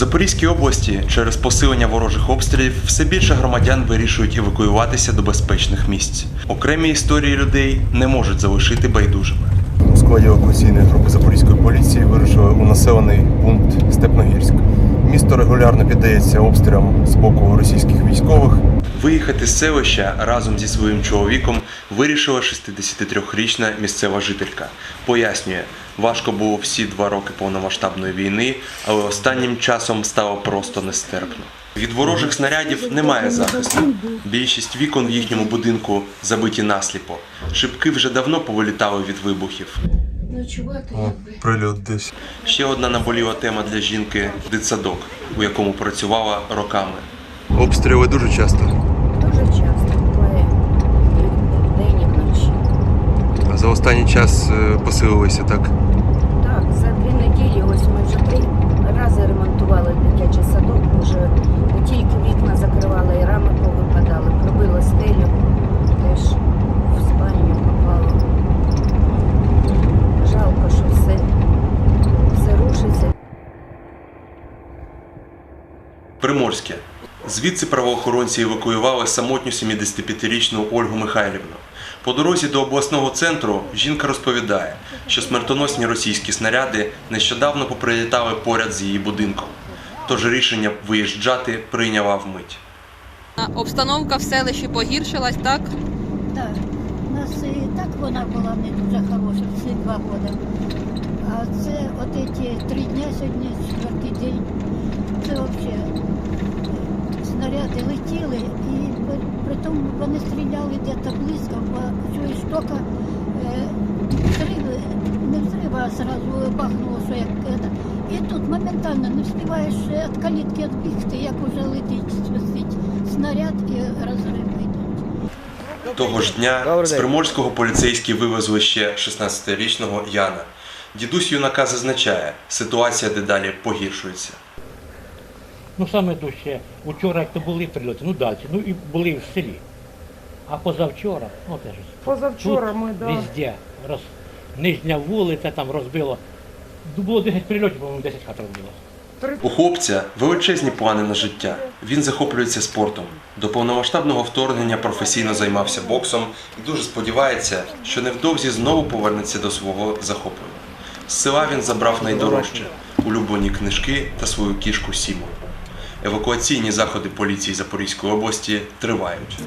Запорізькій області через посилення ворожих обстрілів все більше громадян вирішують евакуюватися до безпечних місць. Окремі історії людей не можуть залишити байдужими. У складі евакуаційної групи Запорізької поліції вирушили у населений пункт Степногірськ. Місто регулярно піддається обстрілам з боку російських військових. Виїхати з селища разом зі своїм чоловіком вирішила 63-річна місцева жителька. Пояснює, важко було всі два роки повномасштабної війни, але останнім часом стало просто нестерпно. Від ворожих снарядів немає захисту. Більшість вікон в їхньому будинку забиті насліпо. Шибки вже давно повилітали від вибухів. Ночувати якби. прильот десь. Ще одна наболіла тема для жінки дитсадок, у якому працювала роками. Обстріли дуже часто. Дуже часто буває і вдень, і вночі. За останній час е, посилилися. Так, за дві неділі, ось ми вже три рази ремонтували дитячий садок, вже не тільки вікна закривали, і рами повипадали, пробили стелю, теж в спальню попало. Жалко, що все, все рушиться. Приморське. Звідси правоохоронці евакуювали самотню 75-річну Ольгу Михайлівну. По дорозі до обласного центру жінка розповідає, що смертоносні російські снаряди нещодавно поприлітали поряд з її будинком. Тож рішення виїжджати прийняла вмить. Обстановка в селищі погіршилась, так? Так, у нас і так вона була не дуже хороша всі два роки. А це от ці три дня сьогодні, четвертий день, це взагалі снаряди летіли і при- тому вони стріляли десь близько, бо чуєш тільки е, взриви, не взриви, а одразу бахнуло, що як это. І тут моментально не встигаєш е, від калітки відбігти, як уже летить, свистить снаряд і розриви. Того ж дня з Приморського поліцейські вивезли ще 16-річного Яна. Дідусь юнака зазначає, ситуація дедалі погіршується. Ну саме дужче, учора як то були прильоти, ну далі, ну і були в селі. А позавчора, ну теж Позавчора тут ми, да. везде, роз, нижня вулиця там розбило. Ну, Було 10 прильотів, по-моєму, 10 хат розбило. У хлопця величезні плани на життя. Він захоплюється спортом. До повномасштабного вторгнення професійно займався боксом і дуже сподівається, що невдовзі знову повернеться до свого захоплення. З села він забрав найдорожче улюблені книжки та свою кішку Сіму. Евакуаційні заходи поліції Запорізької області тривають.